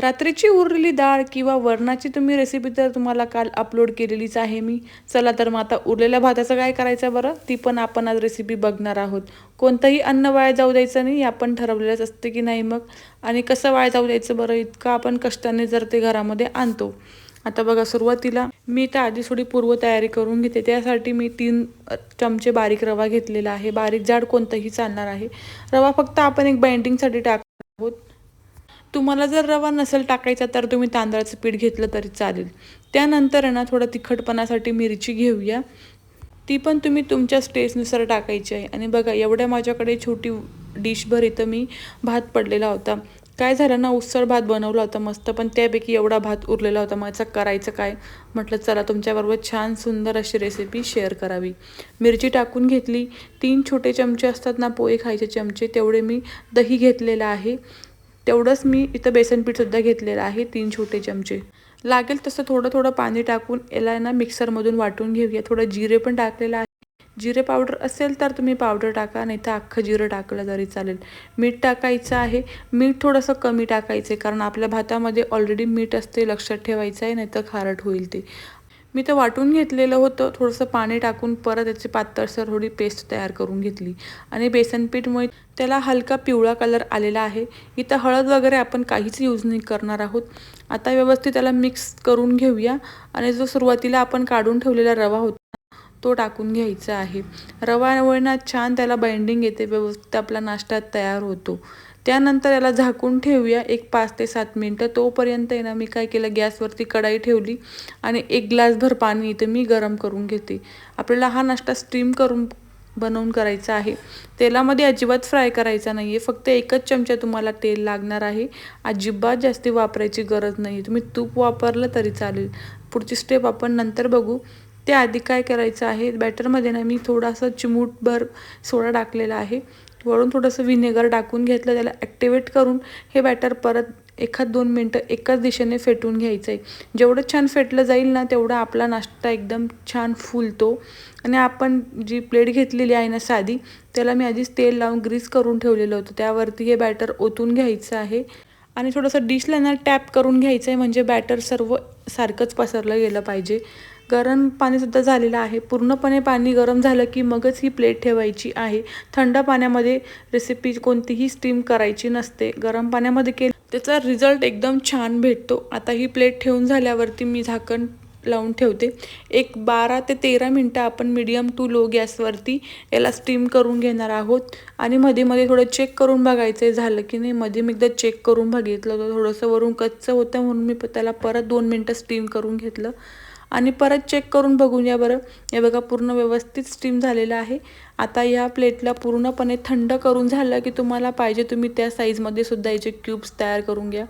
रात्रीची उरलेली डाळ किंवा वरणाची तुम्ही रेसिपी तर तुम्हाला काल अपलोड केलेलीच आहे मी. चला तर मग आता उरलेल्या भाताचं काय करायचं बरं? ती पण आपण आज रेसिपी बघणार आहोत. कोणतंही अन्न वाया जाऊ द्यायचं नाही हे आपण ठरवलेलंच असते की नाही मग? आणि कसं वाया जाऊ द्यायचं बरं? इतकं आपण कष्टाने जर ते घरामध्ये आणतो. आता बघा सुरुवातीला मी तर आधी थोडी पूर्वतयारी करून घेते. त्यासाठी मी तीन चमचे बारीक रवा घेतलेला आहे. बारीक जाड कोणतंही चालणार आहे. रवा फक्त आपण एक बाइंडिंगसाठी टाकणार आहोत. तुम्हाला जर रवा नसेल टाकायचा तर तुम्ही तांदळाचं पीठ घेतलं तरी चालेल. त्यानंतर ना थोडं तिखटपणासाठी मिरची घेऊया. ती पण तुम्ही तुमच्या टेस्टनुसार टाकायची आहे. आणि बघा एवढ्या माझ्याकडे छोटी डिशभर इथं मी भात पडलेला होता. काय झालं ना उसळ भात बनवला होता मस्त पण त्यापैकी एवढा भात उरलेला होता. माझा करायचं काय? म्हटलं चला तुमच्याबरोबर छान सुंदर अशी रेसिपी शेअर करावी. मिरची टाकून घेतली. तीन छोटे चमचे असतात ना पोहे खायचे चमचे तेवढे मी दही घेतलेलं आहे. तेवढंच मी इथं बेसन पीठसुद्धा घेतलेलं आहे तीन छोटे चमचे. लागेल तसं थोडं थोडं पाणी टाकून याला ना मिक्सरमधून वाटून घेऊया. थोडं जिरे पण टाकलेलं आहे. जिरे पावडर असेल तर तुम्ही पावडर टाका नाही तर अख्खं जिरं टाकलं तरी चालेल. मीठ टाकायचं आहे. मीठ थोडंसं कमी टाकायचं आहे कारण आपल्या भातामध्ये ऑलरेडी मीठ असते लक्षात ठेवायचं आहे नाही तर खारट होईल ते. मी तर वाटून घेतलेलं होतं. थोडंसं पाणी टाकून परत त्याची पातळसर थोडी पेस्ट तयार करून घेतली. आणि बेसनपीठमुळे त्याला हलका पिवळा कलर आलेला आहे. इथं हळद वगैरे आपण काहीच यूज नाही करणार आहोत. आता व्यवस्थित त्याला मिक्स करून घेऊया. आणि जो सुरुवातीला आपण काढून ठेवलेला रवा होता तो टाकून घ्यायचा आहे. रवामुळे ना छान त्याला बाइंडिंग येते. व्यवस्थित आपला नाश्ता तयार होतो. त्यानंतर याला झाकून ठेवूया. एक पाच ते सात मिनटं. तोपर्यंत आहे ना मी काय केलं गॅसवरती कढाई ठेवली आणि एक ग्लासभर पाणी इथे मी गरम करून घेते. आपल्याला हा नाश्ता स्टीम करून बनवून करायचा आहे. तेलामध्ये अजिबात फ्राय करायचा नाही आहे फक्त एकच चमचा तुम्हाला तेल लागणार आहे. अजिबात जास्ती वापरायची गरज नाही आहे तुम्ही तूप वापरलं तरी चालेल. पुढची स्टेप आपण नंतर बघू. त्याआधी काय करायचं आहे? बॅटरमध्ये ना मी थोडासा चिमूटभर सोडा टाकलेला आहे. वरून थोडंसं विनेगर टाकून घेतलं त्याला ॲक्टिवेट करून हे बॅटर परत एखाद दोन मिनटं एकाच दिशेने फेटून घ्यायचं आहे जेवढं छान फेटलं जाईल ना तेवढा आपला नाश्ता एकदम छान फुलतो. आणि आपण जी प्लेट घेतलेली आहे ना साधी त्याला मी आधीच तेल लावून ग्रीस करून ठेवलेलं होतं. त्यावरती हे बॅटर ओतून घ्यायचं आहे. आणि थोडंसं डिशला ना टॅप करून घ्यायचं आहे म्हणजे बॅटर सर्व सारखंच पसरलं गेलं पाहिजे. गरम पाणीसुद्धा झालेलं आहे. पूर्णपणे पाणी गरम झालं की मगच ही प्लेट ठेवायची आहे. थंड पाण्यामध्ये रेसिपी कोणतीही स्टीम करायची नसते. गरम पाण्यामध्ये केली त्याचा रिझल्ट एकदम छान भेटतो. आता ही प्लेट ठेवून झाल्यावरती मी झाकण लावून ठेवते. एक बारा ते तेरा मिनटं आपण मीडियम टू लो गॅसवरती याला स्टीम करून घेणार आहोत. आणि मध्ये मध्ये थोडं चेक करून बघायचं आहे झालं की नाही. मध्ये मी एकदा चेक करून बघितलं तर थोडंसं वरून कच्चं होतं म्हणून मी त्याला परत दोन मिनटं स्टीम करून घेतलं. आणि परत चेक करून बघून या बरं. हे बघा पूर्ण व्यवस्थित स्टीम झालेलं आहे. आता या प्लेटला पूर्णपणे थंड करून झालं की तुम्हाला पाहिजे तुम्ही त्या साईजमध्ये सुद्धा याचे क्यूब्स तयार करून घ्या.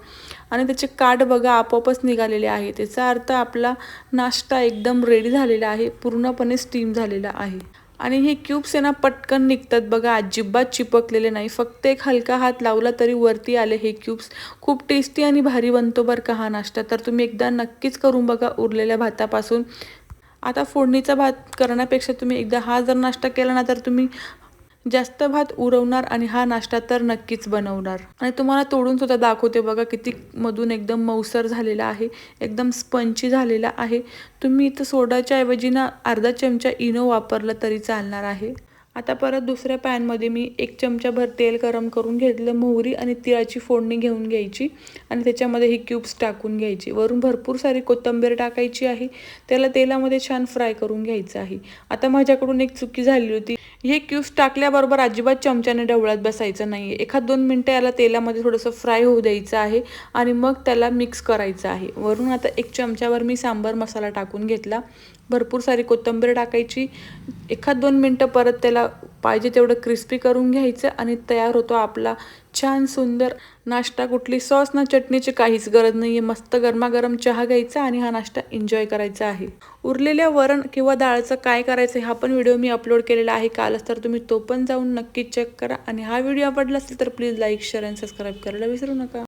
आणि त्याचे काठ बघा आपोआपच निघालेले आहे त्याचा अर्थ आपला नाश्ता एकदम रेडी झालेला आहे. पूर्णपणे स्टीम झालेला आहे. आणि हे क्यूब्स आहे ना पटकन निघतात. बघा अजिबात चिपकलेले नाही. फक्त एक हलका हात लावला तरी वरती आले हे क्यूब्स. खूप टेस्टी आणि भारी बनतो बरं का हा नाश्ता. तर तुम्ही एकदा नक्कीच करून बघा उरलेल्या भातापासून. आता फोडणीचा भात करण्यापेक्षा तुम्ही एकदा हा जर नाश्ता केला ना तर तुम्ही जास्त भात उरवणार आणि हा नाश्ता तर नक्कीच बनवणार. आणि तुम्हाला तोडून सुद्धा दाखवते बघा किती मधून एकदम मऊसर झालेला आहे एकदम स्पंची झालेला आहे. तुम्ही इथं सोडाच्या ऐवजी ना अर्धा चमचा इनो वापरला तरी चालणार आहे. आता परत दुसऱ्या पॅनमध्ये मी एक चमचाभर तेल गरम करून घेतलं मोहरी आणि तिळाची फोडणी घेऊन घ्यायची आणि त्याच्यामध्ये ही क्यूब्स टाकून घ्यायची. वरून भरपूर सारी कोथिंबीर टाकायची आहे. त्याला तेलामध्ये छान फ्राय करून घ्यायचं आहे. आता माझ्याकडून एक चुकी झाली होती. हे क्यूब्स टाकल्याबरोबर अजिबात चमच्याने डवळ्यात बसायचं नाही आहे एखाद दोन मिनटं याला तेलामध्ये थोडंसं फ्राय होऊ द्यायचं आहे आणि मग त्याला मिक्स करायचं आहे. वरून आता एक चमच्यावर मी सांबार मसाला टाकून घेतला. भरपूर सारी कोथिंबीर टाकायची. एखाद दोन मिनटं परत त्याला पाहिजे तेवढं क्रिस्पी करून घ्यायचं आणि तयार होतो आपला छान सुंदर नाश्ता. कुठली सॉस ना चटणीची काहीच गरज नाही आहे मस्त गरमागरम चहा घ्यायचा आणि हा नाश्ता एन्जॉय करायचा आहे. उरलेल्या वरण किंवा डाळचं काय करायचं हा पण व्हिडिओ मी अपलोड केलेला आहे. कालच तर तुम्ही तो पण जाऊन नक्की चेक करा. आणि हा व्हिडिओ आवडला असेल तर please like share and subscribe करायला विसरू नका.